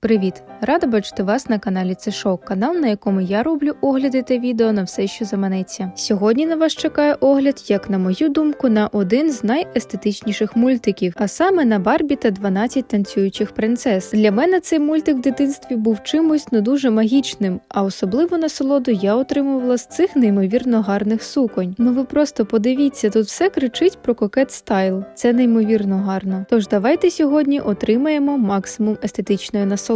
Привіт! Рада бачити вас на каналі Це Шок, канал, на якому я роблю огляди та відео на все, що заманеться. Сьогодні на вас чекає огляд, як на мою думку, на один з найестетичніших мультиків, а саме на Барбі та 12 танцюючих принцес. Для мене цей мультик в дитинстві був чимось ну дуже магічним, а особливо насолоду я отримувала з цих неймовірно гарних суконь. Ну ви просто подивіться, тут все кричить про кокет стайл. Це неймовірно гарно. Тож давайте сьогодні отримаємо максимум естетичної насолоди.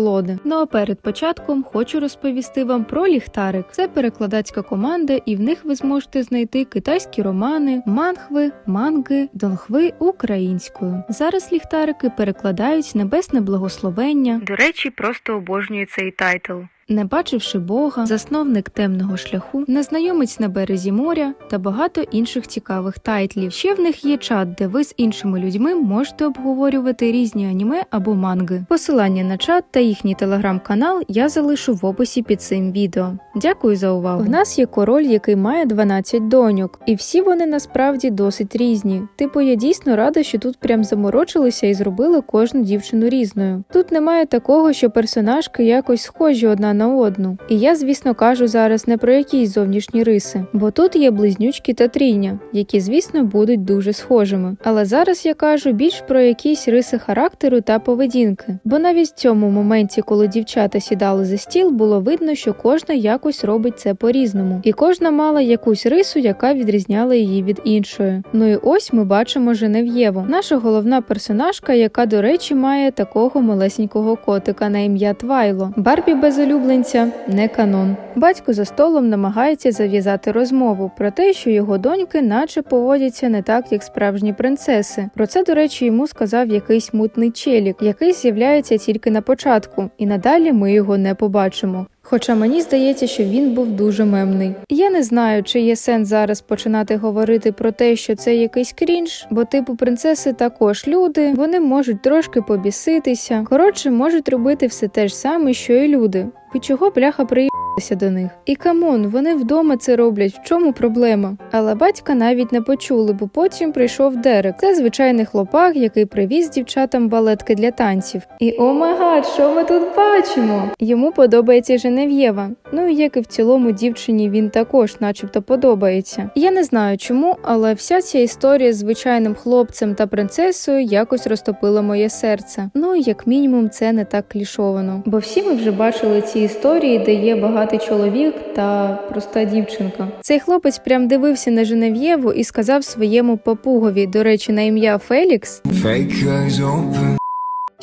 Ну а перед початком хочу розповісти вам про ліхтарик. Це перекладацька команда, і в них ви зможете знайти китайські романи, манхви, манги, донгви українською. Зараз ліхтарики перекладають небесне благословення. До речі, просто обожнюю цей тайтл. Не бачивши Бога, засновник темного шляху, незнайомець на березі моря та багато інших цікавих тайтлів. Ще в них є чат, де ви з іншими людьми можете обговорювати різні аніме або манги. Посилання на чат та їхній телеграм-канал я залишу в описі під цим відео. Дякую за увагу. В нас є король, який має 12 доньок, і всі вони насправді досить різні. Типу, я дійсно рада, що тут прям заморочилися і зробили кожну дівчину різною. Тут немає такого, що персонажки якось схожі одна на одну. І я, звісно, кажу зараз не про якісь зовнішні риси, бо тут є близнючки та трійня, які, звісно, будуть дуже схожими. Але зараз я кажу більш про якісь риси характеру та поведінки. Бо навіть в цьому моменті, коли дівчата сідали за стіл, було видно, що кожна якось робить це по-різному, і кожна мала якусь рису, яка відрізняла її від іншої. Ну і ось ми бачимо Женев'єву, наша головна персонажка, яка, до речі, має такого малесенького котика на ім'я Твайло. Барбі без улюбленця не канон. Батько за столом намагається зав'язати розмову про те, що його доньки, наче поводяться не так, як справжні принцеси. Про це, до речі, йому сказав якийсь мутний челік, який з'являється тільки на початку, і надалі ми його не побачимо. Хоча мені здається, що він був дуже мемний. Я не знаю, чи є сенс зараз починати говорити про те, що це якийсь крінж, бо типу принцеси також люди, вони можуть трошки побіситися. Коротше, можуть робити все те ж саме, що і люди. І чого бляха приїбалися до них? І камон, вони вдома це роблять. В чому проблема? Але батька навіть не почули, бо потім прийшов Дерек. Це звичайний хлопак, який привіз дівчатам балетки для танців. І о май гад, що ми тут бачимо? Йому подобається Женев'єва. Ну як і в цілому дівчині він також, начебто, подобається. Я не знаю чому, але вся ця історія з звичайним хлопцем та принцесою якось розтопила моє серце. Ну як мінімум, це не так клішовано. Бо всі ми вже бачили ці історії, де є багатий чоловік та проста дівчинка. Цей хлопець прям дивився на Женев'єву і сказав своєму папугові, до речі, на ім'я Фелікс.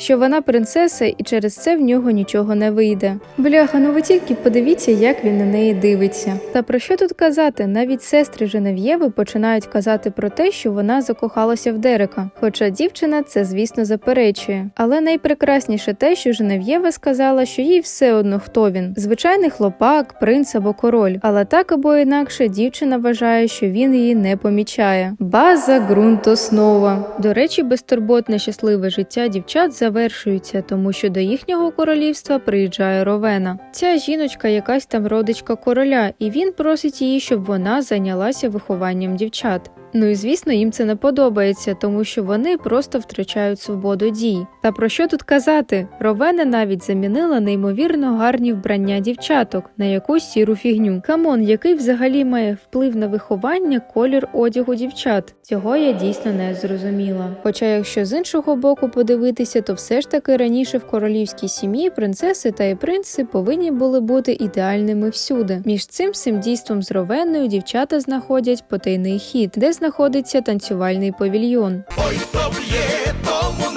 Що вона принцеса, і через це в нього нічого не вийде. Бляха, ну ви тільки подивіться, як він на неї дивиться. Та про що тут казати? Навіть сестри Женев'єви починають казати про те, що вона закохалася в Дерека. Хоча дівчина це, звісно, заперечує. Але найпрекрасніше те, що Женев'єва сказала, що їй все одно хто він звичайний хлопак, принц або король. Але так або інакше дівчина вважає, що він її не помічає. База ґрунт основа. До речі, безтурботне щасливе життя дівчат завершується, тому що до їхнього королівства приїжджає Ровена. Ця жіночка якась там родичка короля, і він просить її, щоб вона зайнялася вихованням дівчат. Ну і звісно, їм це не подобається, тому що вони просто втрачають свободу дій. Та про що тут казати? Ровена навіть замінила неймовірно гарні вбрання дівчаток на якусь сіру фігню. Камон, який взагалі має вплив на виховання колір одягу дівчат. Цього я дійсно не зрозуміла. Хоча, якщо з іншого боку подивитися, то все ж таки раніше в королівській сім'ї принцеси та і принци повинні були бути ідеальними всюди. Між цим всім дійством з Ровеною дівчата знаходять потайний хід, де знаходиться танцювальний павільйон. Ой, хто б'є, тому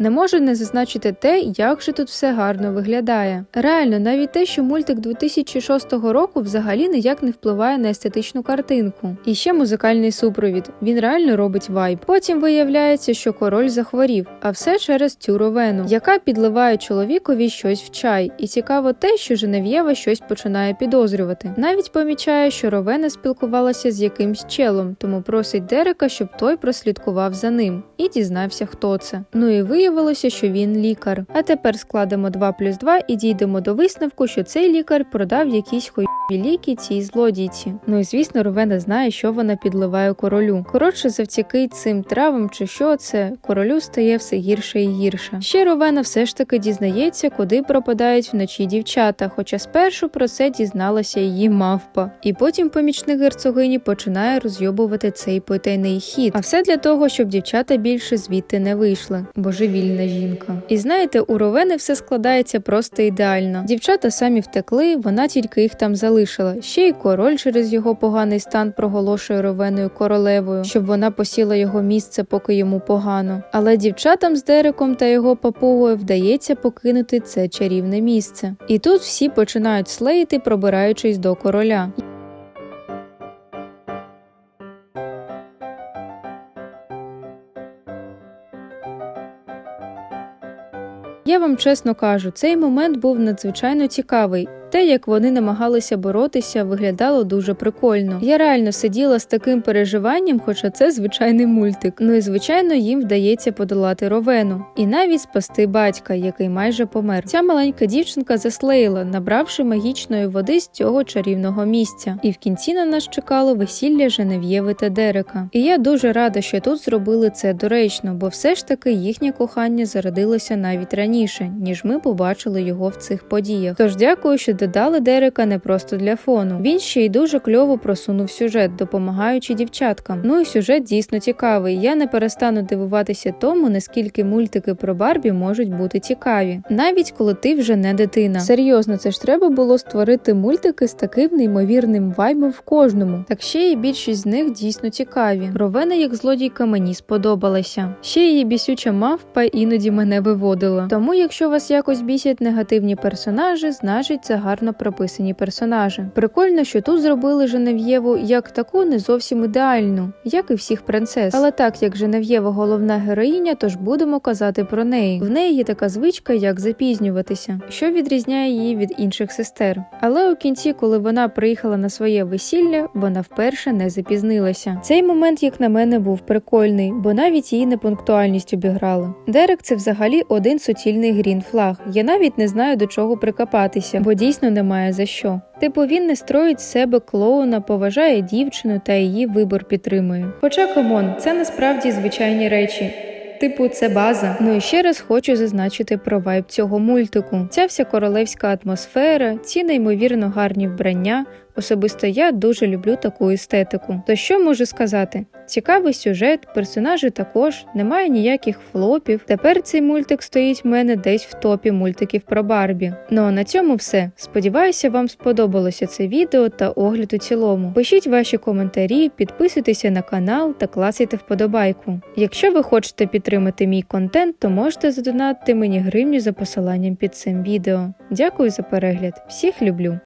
Не можу не зазначити те, як же тут все гарно виглядає. Реально, навіть те, що мультик 2006 року взагалі ніяк не впливає на естетичну картинку. І ще музикальний супровід. Він реально робить вайб. Потім виявляється, що король захворів, а все через цю ровену, яка підливає чоловікові щось в чай. І цікаво те, що Женев'єва щось починає підозрювати. Навіть помічає, що Ровена спілкувалася з якимсь челом, тому просить Дерека, щоб той прослідкував за ним і дізнався, хто це. Ну і виявляється, виявилося, що він лікар. А тепер складемо 2 плюс 2 і дійдемо до висновку, що цей лікар продав якісь хуйові ліки цій злодійці. Ну і звісно, Ровена знає, що вона підливає королю. Коротше, завдяки цим травам чи що це, королю стає все гірше і гірше. Ще Ровена все ж таки дізнається, куди пропадають вночі дівчата, хоча спершу про це дізналася її мавпа. І потім помічник герцогині починає розйобувати цей потайний хід. А все для того, щоб дівчата більше звідти не вийшли. Божевільна жінка. І знаєте, у Ровени все складається просто ідеально. Дівчата самі втекли, вона тільки їх там залишила. Ще й король через його поганий стан проголошує Ровеною королевою, щоб вона посіла його місце, поки йому погано. Але дівчатам з Дереком та його папугою вдається покинути це чарівне місце. І тут всі починають слеїти, пробираючись до короля. Я вам чесно кажу, цей момент був надзвичайно цікавий. Те, як вони намагалися боротися, виглядало дуже прикольно. Я реально сиділа з таким переживанням, хоча це звичайний мультик. Ну і звичайно, їм вдається подолати Ровену і навіть спасти батька, який майже помер. Ця маленька дівчинка заслеїла, набравши магічної води з цього чарівного місця. І в кінці на нас чекало весілля Женев'єви та Дерека. І я дуже рада, що тут зробили це доречно, бо все ж таки їхнє кохання зародилося навіть раніше, ніж ми побачили його в цих подіях. Тож дякую, що додали Дерека не просто для фону. Він ще й дуже кльово просунув сюжет, допомагаючи дівчаткам. Ну і сюжет дійсно цікавий. Я не перестану дивуватися тому, наскільки мультики про Барбі можуть бути цікаві, навіть коли ти вже не дитина. Серйозно, це ж треба було створити мультики з таким неймовірним вайбом в кожному. Так ще й більшість з них дійсно цікаві. Ровена як злодійка мені сподобалася. Ще її бісюча мавпа іноді мене виводила. Тому, якщо вас якось бісять негативні персонажі, значить це гарно прописані персонажі. Прикольно, що тут зробили Женев'єву як таку не зовсім ідеальну, як і всіх принцес. Але так як Женев'єва головна героїня, тож будемо казати про неї. В неї є така звичка, як запізнюватися, що відрізняє її від інших сестер. Але у кінці, коли вона приїхала на своє весілля, вона вперше не запізнилася. Цей момент, як на мене, був прикольний, бо навіть її непунктуальність обіграли. Дерек це взагалі один суцільний грін флаг. Я навіть не знаю до чого прикопатися, бо дійсно немає за що. Типу він не строїть з себе клоуна, поважає дівчину та її вибор підтримує. Хоча камон, це насправді звичайні речі. Типу, це база. Ну і ще раз хочу зазначити про вайб цього мультику. Ця вся королевська атмосфера, ці неймовірно гарні вбрання. Особисто я дуже люблю таку естетику. То що можу сказати? Цікавий сюжет, персонажі також, немає ніяких флопів. Тепер цей мультик стоїть в мене десь в топі мультиків про Барбі. Ну а на цьому все. Сподіваюся, вам сподобалося це відео та огляд у цілому. Пишіть ваші коментарі, підписуйтеся на канал та класайте вподобайку. Якщо ви хочете підтримати мій контент, то можете задонатити мені гривню за посиланням під цим відео. Дякую за перегляд. Всіх люблю!